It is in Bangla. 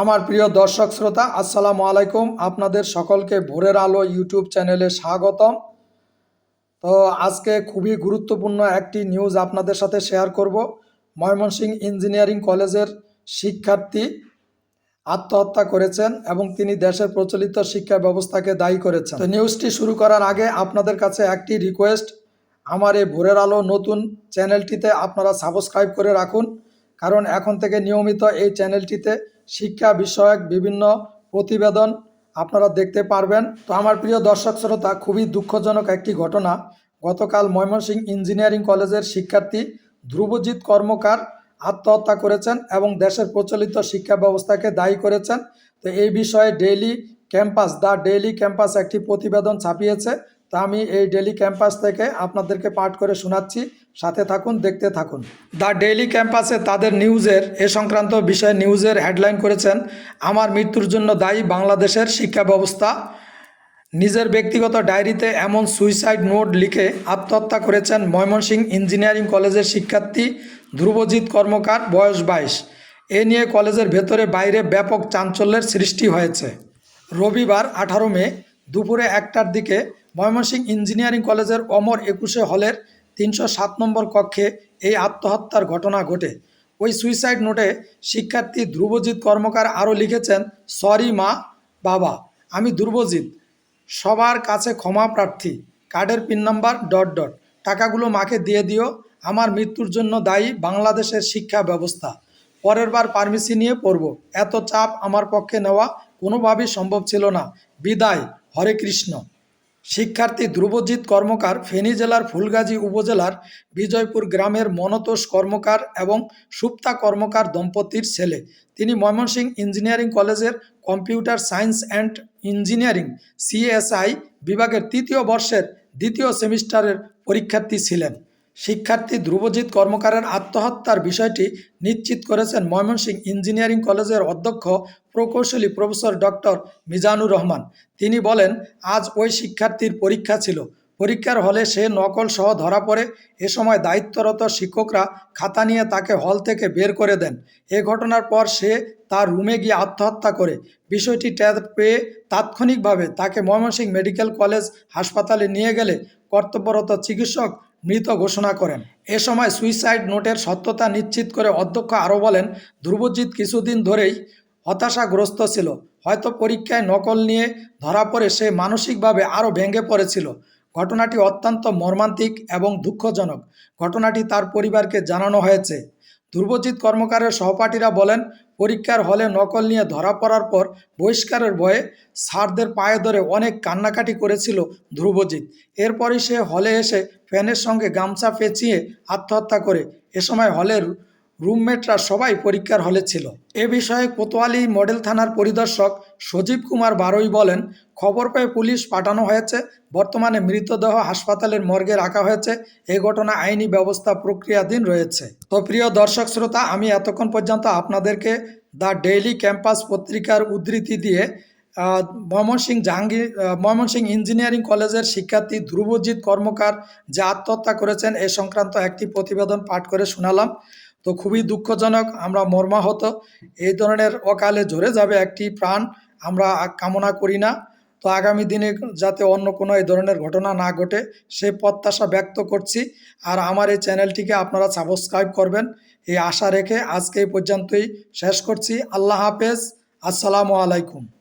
আমার প্রিয় দর্শক শ্রোতা, আসসালামু আলাইকুম। আপনাদের সকলকে ভোরের আলো ইউটিউব চ্যানেলে স্বাগতম। তো আজকে খুবই গুরুত্বপূর্ণ একটি নিউজ আপনাদের সাথে শেয়ার করব। ময়মনসিংহ ইঞ্জিনিয়ারিং কলেজের শিক্ষার্থী আত্মহত্যা করেছেন এবং তিনি দেশের প্রচলিত শিক্ষা ব্যবস্থাকে দায়ী করেছেন। তো নিউজটি শুরু করার আগে আপনাদের কাছে একটি রিকোয়েস্ট আমার এই ভোরের আলো নতুন চ্যানেলটিতে আপনারা সাবস্ক্রাইব করে রাখুন, কারণ এখন থেকে নিয়মিত এই চ্যানেলটিতে শিক্ষা বিষয়ক বিভিন্ন প্রতিবেদন আপনারা দেখতে পারবেন। তো আমার প্রিয় দর্শক শ্রোতা, খুবই দুঃখজনক একটি ঘটনা। গতকাল ময়মনসিংহ ইঞ্জিনিয়ারিং কলেজের শিক্ষার্থী ধ্রুবজিৎ কর্মকার আত্মহত্যা করেছেন এবং দেশের প্রচলিত শিক্ষা ব্যবস্থাকে দায়ী করেছেন। তো এই বিষয়ে Daily Campus the Daily Campus একটি প্রতিবেদন ছাপিয়েছে। তা আমি এই ডেইলি ক্যাম্পাস থেকে আপনাদেরকে পাঠ করে শোনাচ্ছি। সাথে থাকুন, দেখতে থাকুন। দ্য ডেইলি ক্যাম্পাসে তাদের নিউজের, এ সংক্রান্ত বিষয়ে নিউজের হেডলাইন করেছেন আমার মৃত্যুর জন্য দায়ী বাংলাদেশের শিক্ষা ব্যবস্থা। নিজের ব্যক্তিগত ডায়েরিতে এমন সুইসাইড নোট লিখে আত্মহত্যা করেছেন ময়মনসিংহ ইঞ্জিনিয়ারিং কলেজের শিক্ষার্থী ধ্রুবজিৎ কর্মকার, বয়স বাইশ। এ নিয়ে কলেজের ভেতরে বাইরে ব্যাপক চাঞ্চল্যের সৃষ্টি হয়েছে। রবিবার আঠারো মে দুপুরে একটার দিকে ময়মনসিংহ ইঞ্জিনিয়ারিং কলেজের অমর একুশে হলের তিনশো সাত নম্বর কক্ষে এই আত্মহত্যার ঘটনা ঘটে। ওই সুইসাইড নোটে শিক্ষার্থী ধ্রুবজিৎ কর্মকার আরও লিখেছেন, সরি মা, বাবা, আমি ধ্রুবজিৎ। সবার কাছে ক্ষমা প্রার্থী। কার্ডের পিন নাম্বার ডট ডট। টাকাগুলো মাকে দিয়ে দিও। আমার মৃত্যুর জন্য দায়ী বাংলাদেশের শিক্ষা ব্যবস্থা। পরের বার পারমিশি নিয়ে পড়ব। এত চাপ আমার পক্ষে নেওয়া কোনোভাবেই সম্ভব ছিল না। বিদায়, হরে কৃষ্ণ। শিক্ষার্থী ধ্রুবজিৎ কর্মকার ফেনী জেলার ফুলগাজী উপজেলার বিজয়পুর গ্রামের মনতোষ কর্মকার এবং সুপ্তা কর্মকার দম্পতির ছেলে। তিনি ময়মনসিংহ ইঞ্জিনিয়ারিং কলেজের computer science and engineering CSI বিভাগের তৃতীয় বর্ষের দ্বিতীয় সেমিস্টারের পরীক্ষার্থী ছিলেন। শিক্ষার্থী ধ্রুবজিৎ কর্মকারের আত্মহত্যার বিষয়টি নিশ্চিত করেছেন ময়মনসিংহ ইঞ্জিনিয়ারিং কলেজের অধ্যক্ষ প্রকৌশলী প্রফেসর ডক্টর মিজানুর রহমান। তিনি বলেন, আজ ওই শিক্ষার্থীর পরীক্ষা ছিল। পরীক্ষার হলে সে নকল সহ ধরা পড়ে। এ সময় দায়িত্বরত শিক্ষকরা খাতা নিয়ে তাকে হল থেকে বের করে দেন। এ ঘটনার পর সে তার রুমে গিয়ে আত্মহত্যা করে। বিষয়টি টের পেয়ে তাৎক্ষণিকভাবে তাকে ময়মনসিংহ মেডিকেল কলেজ হাসপাতালে নিয়ে গেলে কর্তব্যরত চিকিৎসক মৃত ঘোষণা করেন। এ সময় সুইসাইড নোটের সত্যতা নিশ্চিত করে অধ্যক্ষ আরও বলেন, ধ্রুবজিৎ কিছুদিন ধরেই হতাশাগ্রস্ত ছিল। হয়তো পরীক্ষায় নকল নিয়ে ধরা পড়ে সে মানসিকভাবে আরও ভেঙে পড়েছিল। ঘটনাটি অত্যন্ত মর্মান্তিক এবং দুঃখজনক। ঘটনাটি তার পরিবারকে জানানো হয়েছে। ধ্রুবজিৎ কর্মকারের সহপাঠীরা বলেন পরীক্ষার হলে নকল নিয়ে ধরা পড়ার পর বহিষ্কারের ভয়ে স্যারদের পায়ে ধরে অনেক কান্নাকাটি করেছিল ধ্রুবজিৎ। এরপরই সে হলে এসে ফ্যানের সঙ্গে গামছা পেঁচিয়ে আত্মহত্যা করে। এ সময় হলের রুমমেটরা সবাই পরীক্ষার হলে ছিল। এ বিষয়ে কোতোয়ালি মডেল থানার পরিদর্শক সজীব কুমার বারই বলেন খবর পেয়ে পুলিশ পাঠানো হয়েছে বর্তমানে মৃতদেহ হাসপাতালের মর্গে রাখা হয়েছে এ ঘটনা আইনি ব্যবস্থা প্রক্রিয়াধীন রয়েছে। তো প্রিয় দর্শক শ্রোতা আমি এতক্ষণ পর্যন্ত আপনাদেরকে দ্য ডেইলি ক্যাম্পাস পত্রিকার উদ্ধৃতি দিয়ে আহ, ময়মনসিংহ জাহাঙ্গীর আহ, ময়মনসিংহ ইঞ্জিনিয়ারিং কলেজের শিক্ষার্থী ধ্রুবজিৎ কর্মকার যে আত্মহত্যা করেছেন এ সংক্রান্ত একটি প্রতিবেদন পাঠ করে শোনালাম। তো খুবই দুঃখজনক, আমরা মর্মাহত। এই ধরনের অকালে ঝরে যাবে একটি প্রাণ আমরা কামনা করি না। তো আগামী দিনে যাতে অন্য কোনো এই ধরনের ঘটনা না ঘটে, সে প্রত্যাশা ব্যক্ত করছি। আর আমার এই চ্যানেলটিকে আপনারা সাবস্ক্রাইব করবেন। এই আশা রেখে আজকে এই পর্যন্তই শেষ করছি। আল্লাহ হাফেজ। আসসালামু আলাইকুম।